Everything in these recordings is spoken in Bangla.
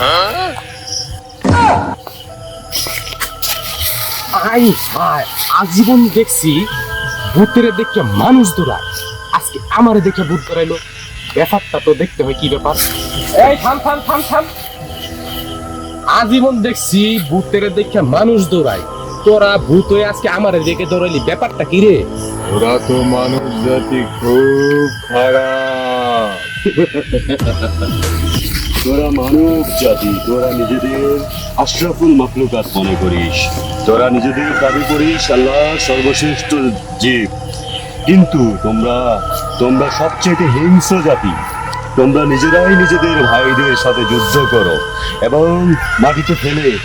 Huh? আই হাই আজীবন দেখছি ভূতেরে দেখে মানুষ দৌড়ায়। আজকে আমারে দেখে ভূত দৌড়াইলো। ব্যাপারটা তো দেখতে হয় কি ব্যাপার? এই থাম থাম থাম থাম। আজীবন দেখছি ভূতের দেখে মানুষ দৌড়ায়। তোরা ভূত হয়ে আজকে আমারে দেখে দৌড়াইলি। ব্যাপারটা কি রে? ওরা তো মানুষ জাতি খুব খারাপ। তোরা মানব জাতি, তোরা নিজেদের আশরাফুল মাখলুকাত মনে করিস। তোরা নিজেদের দাবি করিস আল্লাহ সর্বশ্রেষ্ঠ জীব। কিন্তু তোমরা তোমরা সবচেয়ে হিংস্র জাতি। তোমরা নিজেরাই নিজেদের ভাইদের সাথে যুদ্ধ করো এবং মাটিতে ফেলে,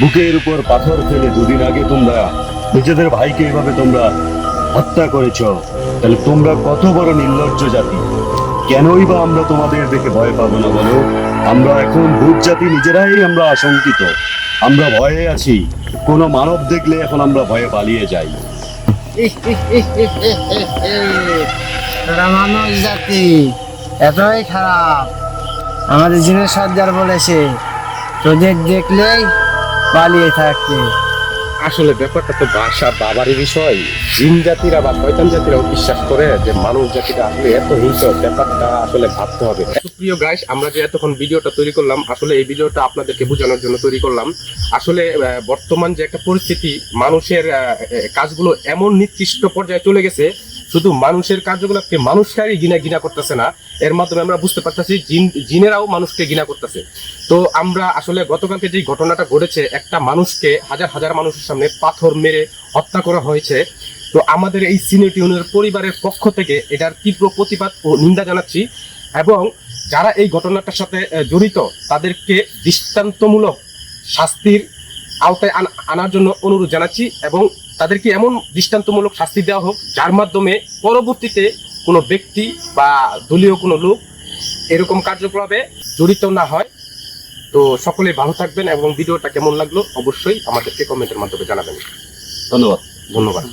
বুকের উপর পাথর ফেলে দুদিন আগে তোমরা নিজেদের ভাইকে এভাবে তোমরা হত্যা করেছ। তাহলে তোমরা কত বড় নির্লজ্জ জাতি। কেনই বা আমরা তোমাদের দেখে ভয় পাবো না বলো? আমরা এখন ভূত জাতি নিজেরাই আমরা আশঙ্কিত। আমরা ভয়ে আছি। কোনো মানব দেখলে এখন আমরা ভয়ে পালিয়ে যাই। মানুষ জাতি, এতই খারাপ। আমাদের জিনিস সর্দার বলেছে, তোদের দেখলেই পালিয়ে থাকতে আসলে ব্যাপারটা তো বাসা বাবারই বিষয়। জিন জাতিরা বা শয়তান জাতিরা বিশ্বাস করে যে মানুষ জাতিটা আসলে এত হিংস্র, ব্যাপারটা আসলে ভাবতে হবে। প্রিয় গাইস আমরা যে এতক্ষণ ভিডিওটা তৈরি করলাম, আসলে এই ভিডিওটা আপনাদেরকে বোঝানোর জন্য তৈরি করলাম। আসলে বর্তমান যে একটা পরিস্থিতি, মানুষের কাজগুলো এমন নির্দিষ্ট পর্যায়ে চলে গেছে শুধু মানুষের কার্যগুলোকে মানুষকারই গিনা গিনা করতেছে না, এর মাধ্যমে আমরা বুঝতে পারতেছি জিন জিনেরাও মানুষকে গিনা করতেছে। তো আমরা আসলে গতকালকে যে ঘটনাটা ঘটেছে, একটা মানুষকে হাজার হাজার মানুষের সামনে পাথর মেরে হত্যা করা হয়েছে। তো আমাদের এই সিনিয়র ইউনিয়নের পরিবারের পক্ষ থেকে এটার তীব্র প্রতিবাদ ও নিন্দা জানাচ্ছি এবং যারা এই ঘটনাটার সাথে জড়িত, তাদেরকে দৃষ্টান্তমূলক শাস্তির আওতায় আন- আনার জন্য অনুরোধ জানাচ্ছি এবং তাদেরকে এমন দৃষ্টান্তমূলক শাস্তি দেওয়া হোক যার মাধ্যমে পরবর্তীতে কোনো ব্যক্তি বা দলীয় কোনো লোক এরকম কার্যকলাপে জড়িত না হয়। তো সকলে ভালো থাকবেন এবং ভিডিওটা কেমন লাগল অবশ্যই আমাদেরকে কমেন্টের মাধ্যমে জানাবেন। ধন্যবাদ। ধন্যবাদ।